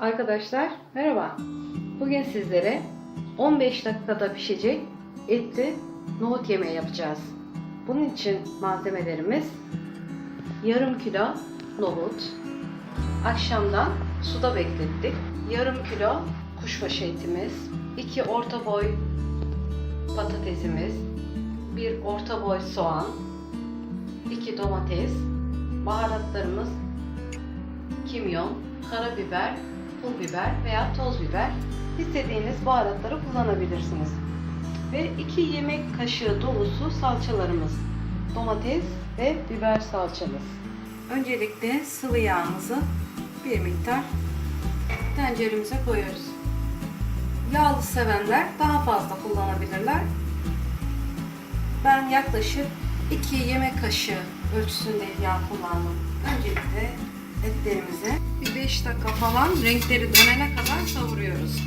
Arkadaşlar merhaba. Bugün sizlere 15 dakikada pişecek etli nohut yemeği yapacağız. Bunun için malzemelerimiz yarım kilo nohut. Akşamdan suda beklettik. Yarım kilo kuşbaşı etimiz, 2 orta boy patatesimiz, bir orta boy soğan, 2 domates, baharatlarımız kimyon, karabiber, pul biber veya toz biber istediğiniz baharatları kullanabilirsiniz. Ve 2 yemek kaşığı dolusu salçalarımız, domates ve biber salçamız. Öncelikle sıvı yağımızı bir miktar tenceremize koyuyoruz. Yağlı sevenler daha fazla kullanabilirler. Ben yaklaşık 2 yemek kaşığı ölçüsünde yağ kullandım. Öncelikle etlerimizi bir 5 dakika falan renkleri dönene kadar kavuruyoruz.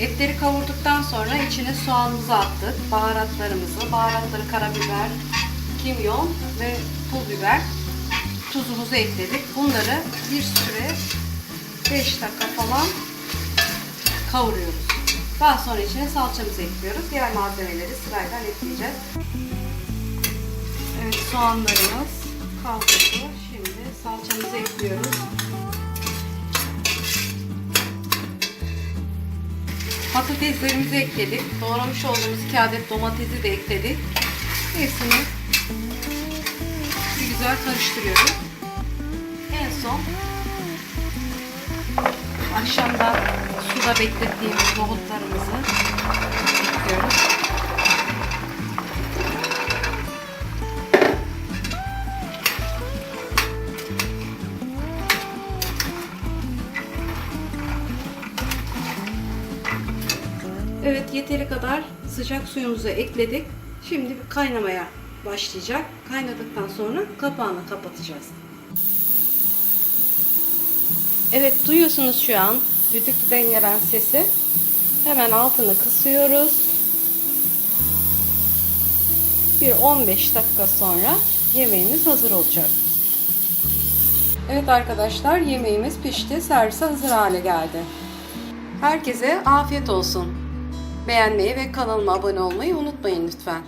Etleri kavurduktan sonra içine soğanımızı attık, baharatlarımızı, baharatları karabiber, kimyon ve pul biber, tuzumuzu ekledik. Bunları bir süre 5 dakika falan kavuruyoruz. Daha sonra içine salçamızı ekliyoruz. Diğer malzemeleri sırayla ekleyeceğiz. Evet soğanlarımız kavruldu. Salçamızı ekliyoruz. Patateslerimizi ekledik. Doğramış olduğumuz 2 adet domatesi de ekledik. Hepsini güzel karıştırıyoruz. En son akşamdan suda beklettiğimiz nohutlarımızı ekliyoruz. Evet yeteri kadar sıcak suyumuzu ekledik. Şimdi kaynamaya başlayacak. Kaynadıktan sonra kapağını kapatacağız. Evet duyuyorsunuz şu an düdüklüden gelen sesi. Hemen altını kısıyoruz. Bir 15 dakika sonra yemeğimiz hazır olacak. Evet arkadaşlar yemeğimiz pişti. Servise hazır hale geldi. Herkese afiyet olsun. Beğenmeyi ve kanalıma abone olmayı unutmayın lütfen.